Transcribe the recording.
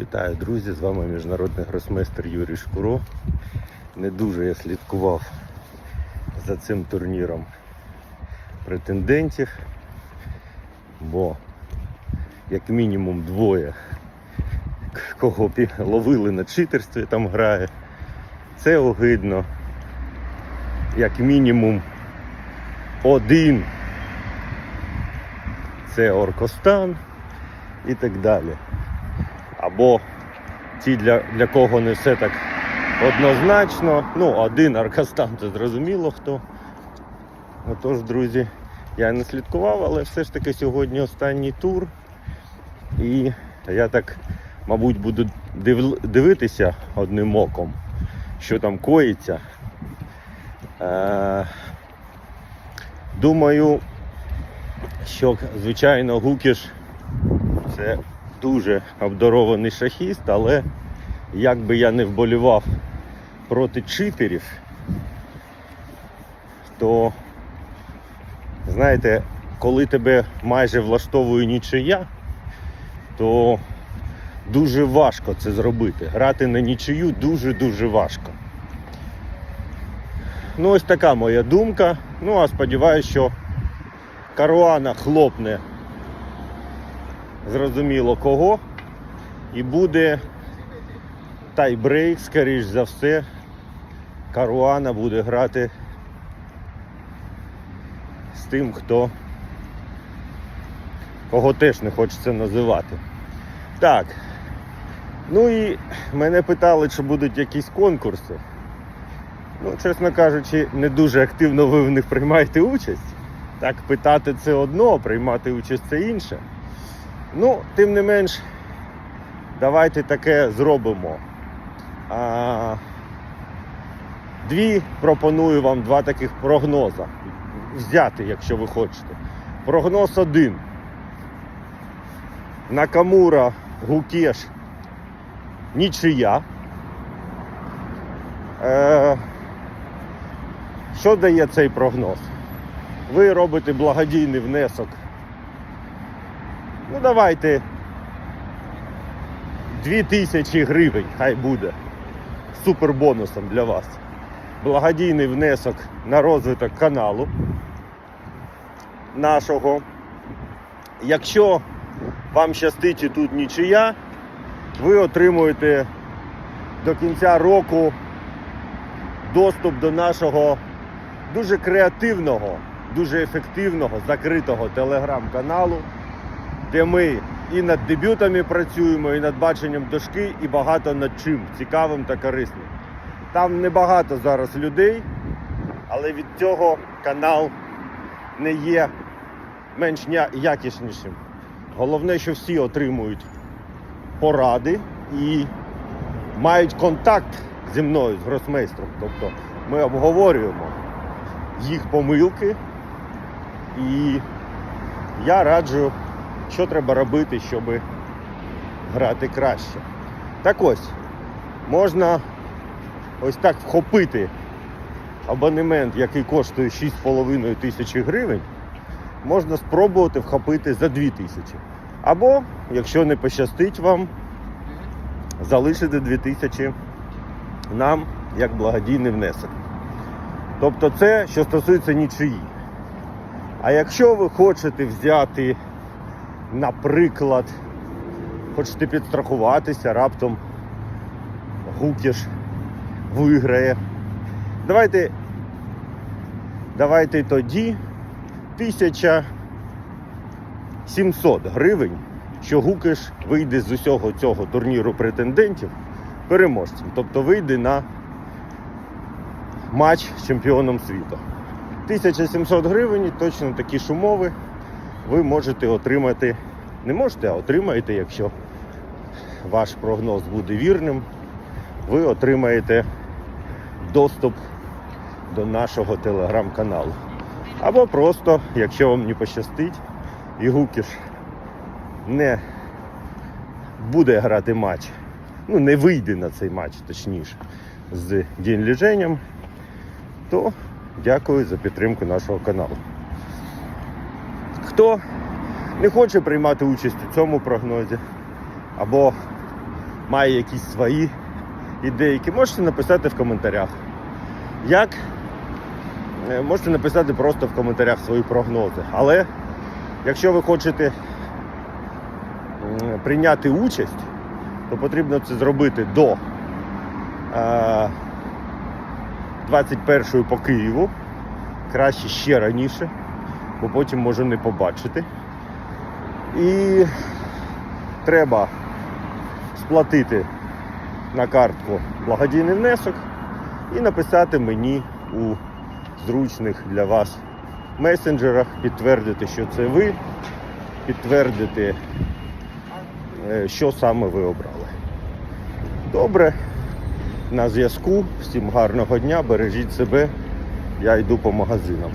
Вітаю, друзі! З вами міжнародний гросмейстер Юрій Шкуро. Не дуже я слідкував за цим турніром претендентів, бо як мінімум двоє, кого ловили на читерстві там грає. Це огидно. Як мінімум один. Це Оркостан і так далі або ті, для, для кого не все так однозначно. Ну, один Аркастан, це зрозуміло хто. Отож, друзі, я не слідкував, але все ж таки сьогодні останній тур. І я так, мабуть, буду див- дивитися одним оком, що там коїться. Е- думаю, що, звичайно, Гукіш це дуже обдарований шахіст, але як би я не вболівав проти читерів, то знаєте, коли тебе майже влаштовує нічия, то дуже важко це зробити. Грати на нічию дуже-дуже важко. Ну, ось така моя думка. Ну, а сподіваюся, що Каруана хлопне зрозуміло кого. І буде тайбрейк, скоріш за все. Каруана буде грати з тим, хто кого теж не хочеться називати. Так. Ну і мене питали, чи будуть якісь конкурси. Ну, чесно кажучи, не дуже активно ви в них приймаєте участь. Так, питати це одно, приймати участь це інше. Ну, тим не менш, давайте таке зробимо. А, дві пропоную вам два таких прогноза. Взяти, якщо ви хочете. Прогноз один. Накамура, Гукеш, нічия. Е, що дає цей прогноз? Ви робите благодійний внесок Ну давайте 2000 гривень, хай буде. Супербонусом для вас. Благодійний внесок на розвиток каналу нашого. Якщо вам щастить і тут нічия, ви отримуєте до кінця року доступ до нашого дуже креативного, дуже ефективного закритого телеграм-каналу де ми і над дебютами працюємо, і над баченням дошки, і багато над чим цікавим та корисним. Там небагато зараз людей, але від цього канал не є менш якіснішим. Головне, що всі отримують поради і мають контакт зі мною, з гросмейстром. Тобто ми обговорюємо їх помилки, і я раджу що треба робити, щоб грати краще. Так ось, можна ось так вхопити абонемент, який коштує 6,5 тисячі гривень, можна спробувати вхопити за 2 тисячі. Або, якщо не пощастить вам, залишити 2 тисячі нам як благодійний внесок. Тобто це, що стосується нічиї. А якщо ви хочете взяти наприклад, хочете підстрахуватися, раптом Гукіш виграє. Давайте, давайте тоді 1700 гривень, що Гукіш вийде з усього цього турніру претендентів переможцем. Тобто вийде на матч з чемпіоном світу. 1700 гривень, точно такі ж умови ви можете отримати, не можете, а отримаєте, якщо ваш прогноз буде вірним, ви отримаєте доступ до нашого телеграм-каналу. Або просто, якщо вам не пощастить, і Гукіш не буде грати матч, ну не вийде на цей матч, точніше, з День ліженням, то дякую за підтримку нашого каналу. Хто не хоче приймати участь у цьому прогнозі, або має якісь свої ідейки, можете написати в коментарях. Як Е, можете написати просто в коментарях свої прогнози. Але якщо ви хочете прийняти участь, то потрібно це зробити до е, 21 по Києву. Краще ще раніше, бо потім можу не побачити. І треба сплатити на картку благодійний внесок і написати мені у зручних для вас месенджерах, підтвердити, що це ви, підтвердити, е, що саме ви обрали. Добре, на зв'язку. Всім гарного дня, бережіть себе. Я йду по магазинам.